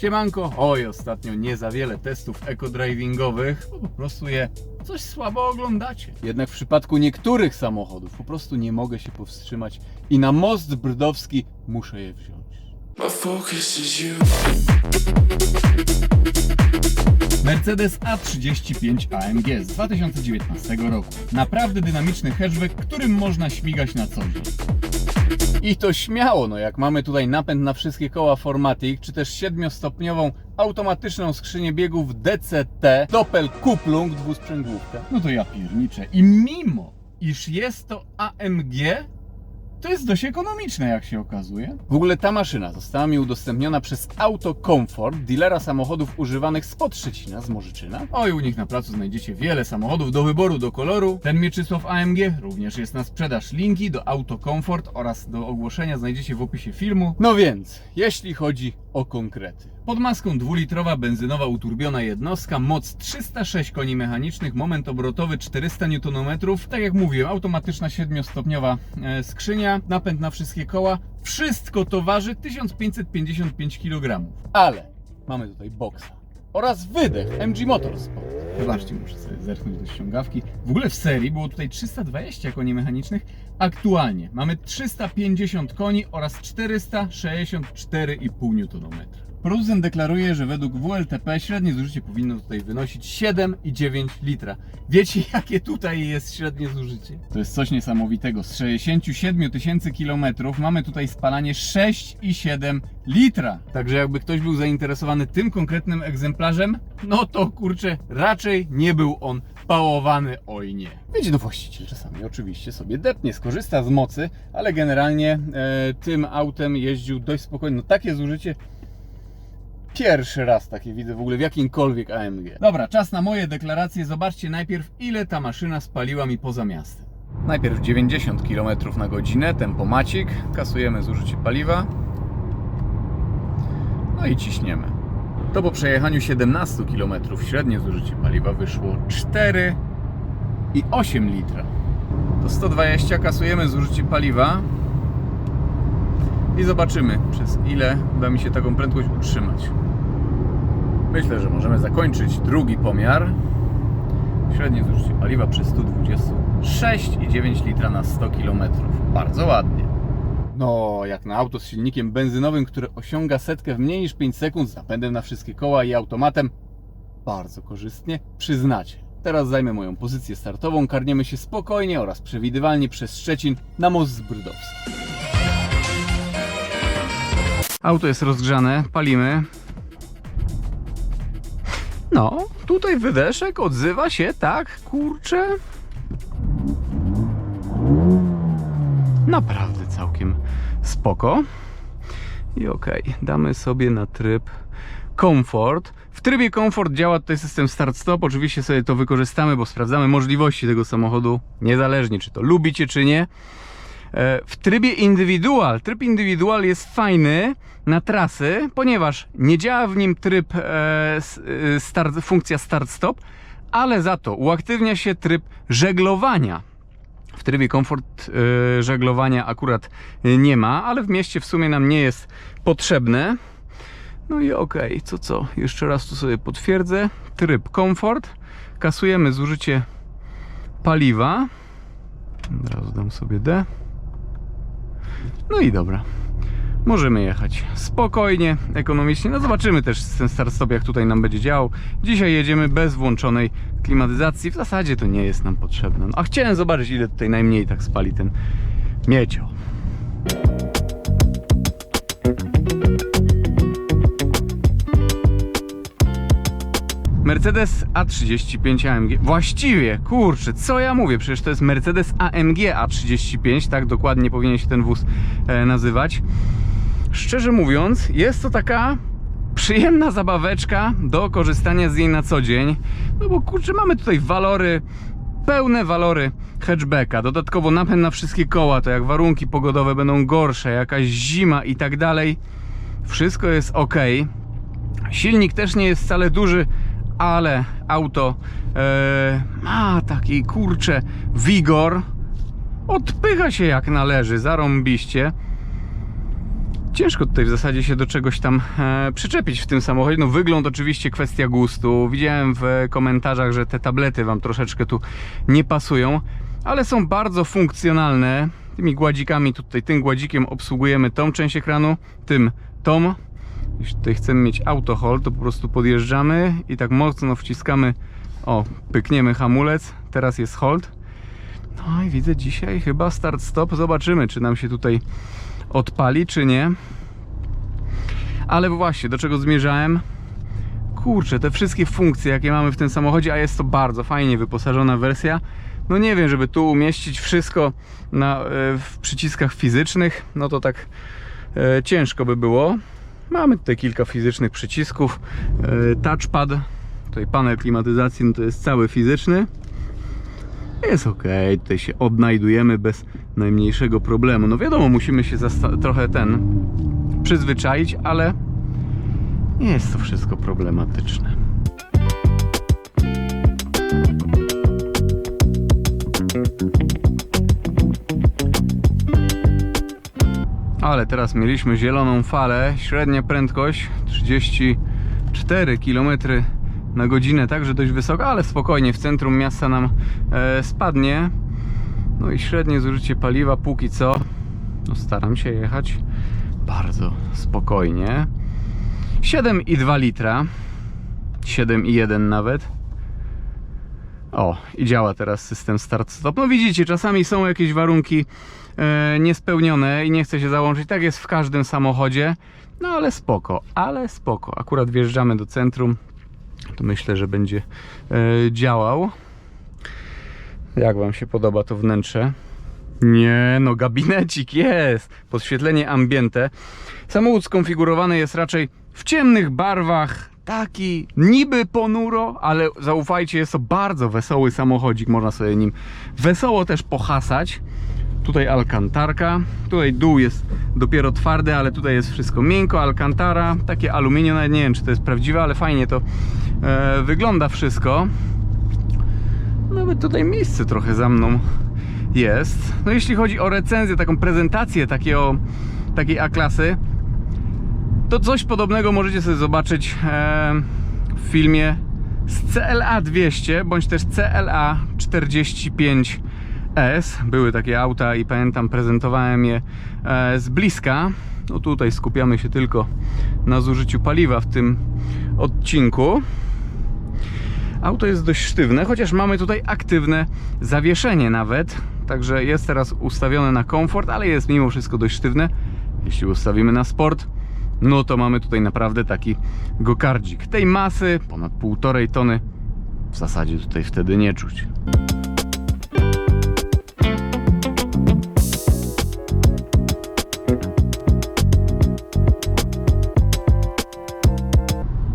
Siemanko, oj, ostatnio nie za wiele testów eco-drivingowych, bo po prostu je coś słabo oglądacie. Jednak w przypadku niektórych samochodów po prostu nie mogę się powstrzymać i na most brdowski muszę je wziąć. Mercedes A35 AMG z 2019 roku. Naprawdę dynamiczny hatchback, którym można śmigać na co dzień. I to śmiało, no jak mamy tutaj napęd na wszystkie koła Formatic, czy też siedmiostopniową automatyczną skrzynię biegów DCT, Doppelkupplung dwusprzęgłówkę. No to ja pierniczę. I mimo, iż jest to AMG, to jest dość ekonomiczne, jak się okazuje. W ogóle ta maszyna została mi udostępniona przez Auto Comfort, dealera samochodów używanych spod Szczecina, z Morzyczyna. Oj, u nich na placu znajdziecie wiele samochodów do wyboru, do koloru. Ten Mieczysław AMG również jest na sprzedaż. Linki do Auto Comfort oraz do ogłoszenia znajdziecie w opisie filmu. No więc, jeśli chodzi o konkrety. Pod maską dwulitrowa benzynowa uturbiona jednostka, moc 306 koni mechanicznych, moment obrotowy 400 Nm. Tak jak mówiłem, automatyczna siedmiostopniowa e, skrzynia, napęd na wszystkie koła. Wszystko to waży 1555 kg. Ale mamy tutaj boksa oraz wydech MG Motorsport. Zobaczcie, muszę sobie zerknąć do ściągawki. W ogóle w serii było tutaj 320 koni mechanicznych. Aktualnie mamy 350 koni oraz 464,5 Nm. Producent deklaruje, że według WLTP średnie zużycie powinno tutaj wynosić 7,9 litra. Wiecie, jakie tutaj jest średnie zużycie? To jest coś niesamowitego. Z 67 tysięcy kilometrów mamy tutaj spalanie 6,7 litra. Także jakby ktoś był zainteresowany tym konkretnym egzemplarzem, no to kurczę, raczej nie był on pałowany, oj nie. Wiecie, no właściciel czasami oczywiście sobie depnie, skorzysta z mocy, ale generalnie e, tym autem jeździł dość spokojnie. No takie zużycie Pierwszy raz takie widzę w ogóle w jakimkolwiek AMG. Dobra, czas na moje deklaracje. Zobaczcie najpierw, ile ta maszyna spaliła mi poza miastem. Najpierw 90 km na godzinę, tempomacik, kasujemy zużycie paliwa. No i ciśniemy. To po przejechaniu 17 km średnie zużycie paliwa wyszło 4,8 litra. To 120 kasujemy zużycie paliwa i zobaczymy, przez ile uda mi się taką prędkość utrzymać. Myślę, że możemy zakończyć drugi pomiar. Średnie zużycie paliwa przy 120 6,9 litra na 100 km. Bardzo ładnie. No, jak na auto z silnikiem benzynowym, które osiąga setkę w mniej niż 5 sekund z napędem na wszystkie koła i automatem, bardzo korzystnie, przyznacie. Teraz zajmę moją pozycję startową, karniemy się spokojnie oraz przewidywalnie przez Szczecin na most Zbrdowski. Auto jest rozgrzane, palimy. No, tutaj wydeszek odzywa się tak, kurczę. Naprawdę całkiem spoko. I okej, damy sobie na tryb Comfort. W trybie Comfort działa tutaj system start-stop. Oczywiście sobie to wykorzystamy, bo sprawdzamy możliwości tego samochodu, niezależnie czy to lubicie, czy nie. E, W trybie indywidual, tryb indywidual jest fajny na trasy, ponieważ nie działa w nim tryb e, e, start, funkcja start-stop, ale za to uaktywnia się tryb żeglowania. W trybie komfort żeglowania akurat nie ma, ale w mieście w sumie nam nie jest potrzebne. No i okej, co co? Jeszcze raz tu sobie potwierdzę. Tryb komfort. Kasujemy zużycie paliwa. Od razu dam sobie D. No i dobra. Możemy jechać spokojnie, ekonomicznie. No zobaczymy też ten start-stop, jak tutaj nam będzie działał. Dzisiaj jedziemy bez włączonej klimatyzacji. W zasadzie to nie jest nam potrzebne. No, a chciałem zobaczyć, ile tutaj najmniej tak spali ten miecio. Mercedes A35 AMG. Właściwie, kurczę, co ja mówię? Przecież to jest Mercedes AMG A35, tak dokładnie powinien się ten wóz e, nazywać. Szczerze mówiąc, jest to taka przyjemna zabaweczka do korzystania z niej na co dzień. No bo kurczę, mamy tutaj walory, pełne walory hatchbacka. Dodatkowo napęd na wszystkie koła, to jak warunki pogodowe będą gorsze, jakaś zima i tak dalej. Wszystko jest ok. Silnik też nie jest wcale duży, ale auto e, ma taki kurcze wigor. Odpycha się jak należy, zarąbiście. ciężko tutaj w zasadzie się do czegoś tam e, przyczepić w tym samochodzie. No wygląd oczywiście kwestia gustu. Widziałem w komentarzach, że te tablety Wam troszeczkę tu nie pasują, ale są bardzo funkcjonalne. Tymi gładzikami tutaj, tym gładzikiem obsługujemy tą część ekranu, tym tą. Jeśli tutaj chcemy mieć auto hold, to po prostu podjeżdżamy i tak mocno wciskamy, o, pykniemy hamulec, teraz jest hold. No i widzę dzisiaj chyba start stop, zobaczymy czy nam się tutaj odpali czy nie. Ale właśnie, do czego zmierzałem? Kurczę, te wszystkie funkcje, jakie mamy w tym samochodzie, a jest to bardzo fajnie wyposażona wersja. No nie wiem, żeby tu umieścić wszystko na, e, w przyciskach fizycznych, no to tak e, ciężko by było. Mamy tutaj kilka fizycznych przycisków. E, touchpad, tutaj panel klimatyzacji, no to jest cały fizyczny. Jest ok, tutaj się odnajdujemy bez najmniejszego problemu. No wiadomo, musimy się trochę ten przyzwyczaić, ale nie jest to wszystko problematyczne. Ale teraz mieliśmy zieloną falę, średnia prędkość 34 km na godzinę, także dość wysoka, ale spokojnie w centrum miasta nam e, spadnie. No i średnie zużycie paliwa póki co, no staram się jechać bardzo spokojnie. 7,2 litra, 7,1 nawet. O, i działa teraz system start-stop. No widzicie, czasami są jakieś warunki e, niespełnione i nie chce się załączyć. Tak jest w każdym samochodzie. No ale spoko, ale spoko. Akurat wjeżdżamy do centrum, to myślę, że będzie e, działał. Jak Wam się podoba to wnętrze? Nie, no gabinecik jest. Podświetlenie ambiente. Samochód skonfigurowany jest raczej w ciemnych barwach. Taki niby ponuro, ale zaufajcie, jest to bardzo wesoły samochodzik. Można sobie nim wesoło też pohasać. Tutaj alkantarka. Tutaj dół jest dopiero twardy, ale tutaj jest wszystko miękko. Alcantara, takie aluminium. Nawet nie wiem, czy to jest prawdziwe, ale fajnie to e, wygląda wszystko. Nawet tutaj miejsce trochę za mną jest. No jeśli chodzi o recenzję, taką prezentację takiego, takiej A-klasy, to coś podobnego możecie sobie zobaczyć e, w filmie z CLA 200 bądź też CLA 45S. Były takie auta i pamiętam prezentowałem je e, z bliska. No tutaj skupiamy się tylko na zużyciu paliwa w tym odcinku. Auto jest dość sztywne, chociaż mamy tutaj aktywne zawieszenie nawet. Także jest teraz ustawione na komfort, ale jest mimo wszystko dość sztywne. Jeśli ustawimy na sport, no to mamy tutaj naprawdę taki gokardzik. Tej masy, ponad półtorej tony, w zasadzie tutaj wtedy nie czuć.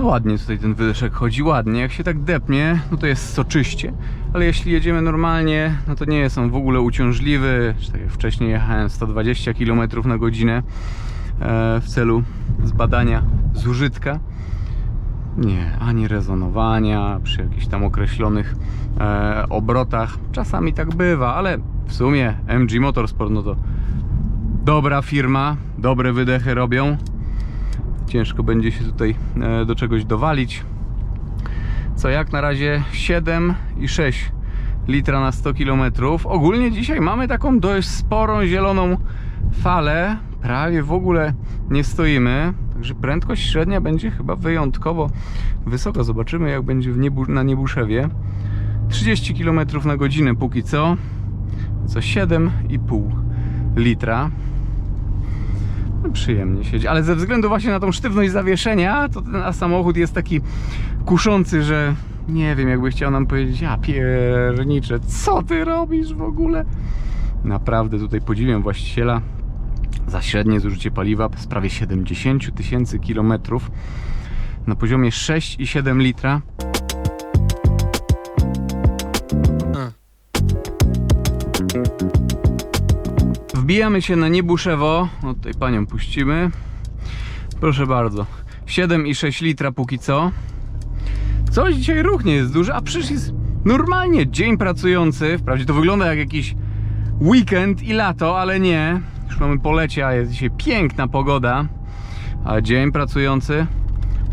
No ładnie tutaj ten wydeszek chodzi, ładnie. Jak się tak depnie, no to jest soczyście. Ale jeśli jedziemy normalnie, no to nie jest on w ogóle uciążliwy. Tak wcześniej jechałem 120 km na godzinę e, w celu zbadania zużytka. Nie, ani rezonowania przy jakichś tam określonych e, obrotach. Czasami tak bywa, ale w sumie MG Motorsport no to dobra firma, dobre wydechy robią. Ciężko będzie się tutaj e, do czegoś dowalić. Co jak na razie 7,6 litra na 100 km. Ogólnie dzisiaj mamy taką dość sporą zieloną falę. Prawie w ogóle nie stoimy. Także prędkość średnia będzie chyba wyjątkowo wysoka. Zobaczymy jak będzie niebu, na Niebuszewie. 30 km na godzinę póki co. Co 7,5 litra. No, przyjemnie siedzi, ale ze względu właśnie na tą sztywność zawieszenia, to ten samochód jest taki kuszący, że nie wiem, jakby chciał nam powiedzieć, ja pierniczę, co ty robisz w ogóle? Naprawdę tutaj podziwiam właściciela za średnie zużycie paliwa z prawie 70 tysięcy kilometrów na poziomie 6,7 litra. Wbijamy się na Niebuszewo. No tutaj panią puścimy. Proszę bardzo. 7,6 litra póki co. Coś dzisiaj ruch nie jest duży, a przecież jest normalnie dzień pracujący. Wprawdzie to wygląda jak jakiś weekend i lato, ale nie. Już mamy polecie, a jest dzisiaj piękna pogoda, a dzień pracujący.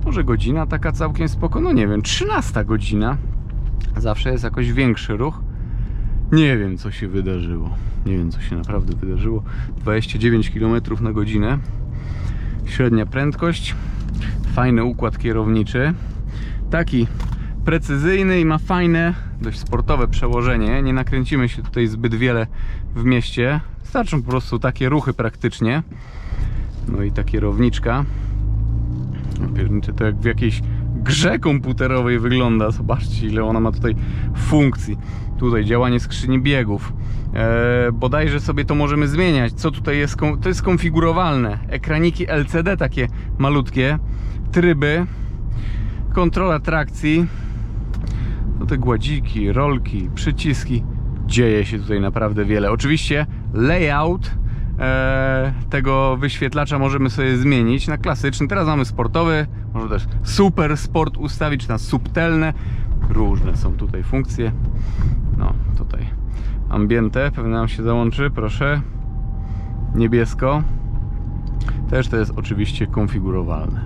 Może godzina taka całkiem spoko, no nie wiem, 13 godzina. Zawsze jest jakoś większy ruch. Nie wiem, co się wydarzyło. Nie wiem, co się naprawdę wydarzyło. 29 km na godzinę. Średnia prędkość. Fajny układ kierowniczy. Taki precyzyjny i ma fajne, dość sportowe przełożenie. Nie nakręcimy się tutaj zbyt wiele w mieście. Starczą po prostu takie ruchy praktycznie. No i ta kierowniczka. Ja pierniczę, to jak w jakiejś grze komputerowej wygląda. Zobaczcie, ile ona ma tutaj funkcji. Tutaj działanie skrzyni biegów. Eee, bodajże sobie to możemy zmieniać. Co tutaj jest? To jest konfigurowalne. Ekraniki LCD takie malutkie. Tryby. Kontrola trakcji. No te gładziki, rolki, przyciski. Dzieje się tutaj naprawdę wiele. Oczywiście layout e, tego wyświetlacza możemy sobie zmienić na klasyczny. Teraz mamy sportowy, może też super sport ustawić, na subtelne. Różne są tutaj funkcje. No, tutaj ambiente pewnie nam się załączy, proszę. Niebiesko. Też to jest oczywiście konfigurowalne.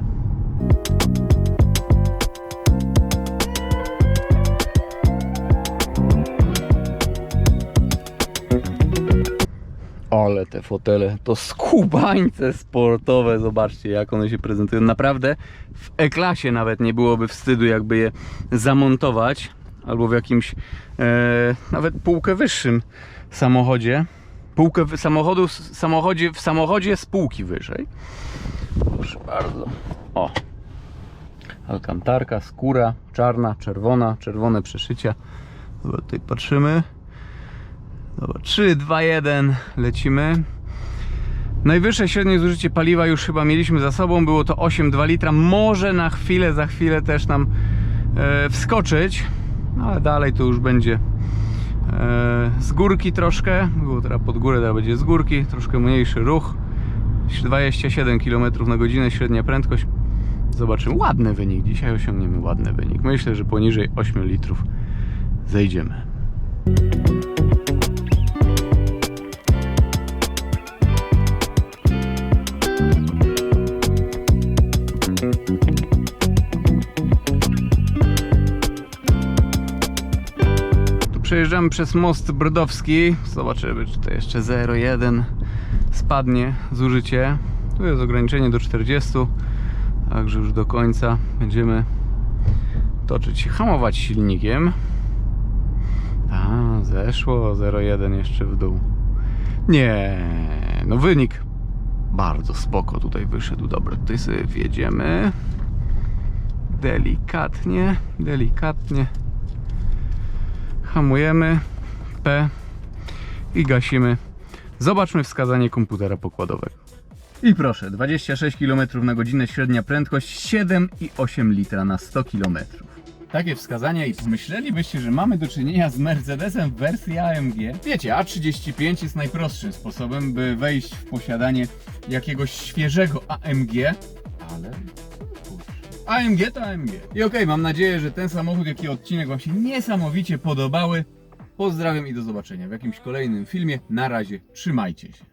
Ale te fotele to skubańce sportowe, zobaczcie jak one się prezentują. Naprawdę w E-klasie nawet nie byłoby wstydu jakby je zamontować albo w jakimś e, nawet półkę wyższym samochodzie. Półkę w, samochodu, samochodzie, w samochodzie z półki wyżej. Proszę bardzo. O. Alkantarka, skóra, czarna, czerwona, czerwone przeszycia. Dobra, tutaj patrzymy. Dobra, 3, 2, 1, lecimy. Najwyższe średnie zużycie paliwa już chyba mieliśmy za sobą, było to 8,2 litra. Może na chwilę, za chwilę też nam e, wskoczyć, no ale dalej to już będzie e, z górki troszkę. Było teraz pod górę, teraz będzie z górki, troszkę mniejszy ruch. 27 km na godzinę średnia prędkość. Zobaczymy, ładny wynik. Dzisiaj osiągniemy ładny wynik. Myślę, że poniżej 8 litrów zejdziemy. Przejeżdżamy przez most Brodowski. Zobaczymy, czy to jeszcze 0,1 spadnie zużycie. Tu jest ograniczenie do 40, także już do końca będziemy toczyć hamować silnikiem. A, zeszło 0,1 jeszcze w dół. Nie, no wynik bardzo spoko tutaj wyszedł. Dobra, tutaj sobie wjedziemy. Delikatnie, delikatnie. Hamujemy. P. I gasimy. Zobaczmy wskazanie komputera pokładowego. I proszę, 26 km na godzinę średnia prędkość, 7,8 litra na 100 km. Takie wskazania i pomyślelibyście, że mamy do czynienia z Mercedesem w wersji AMG. Wiecie, A35 jest najprostszym sposobem, by wejść w posiadanie jakiegoś świeżego AMG, ale. AMG to AMG. I okej, mam nadzieję, że ten samochód, jaki odcinek Wam się niesamowicie podobały. Pozdrawiam i do zobaczenia w jakimś kolejnym filmie. Na razie, trzymajcie się.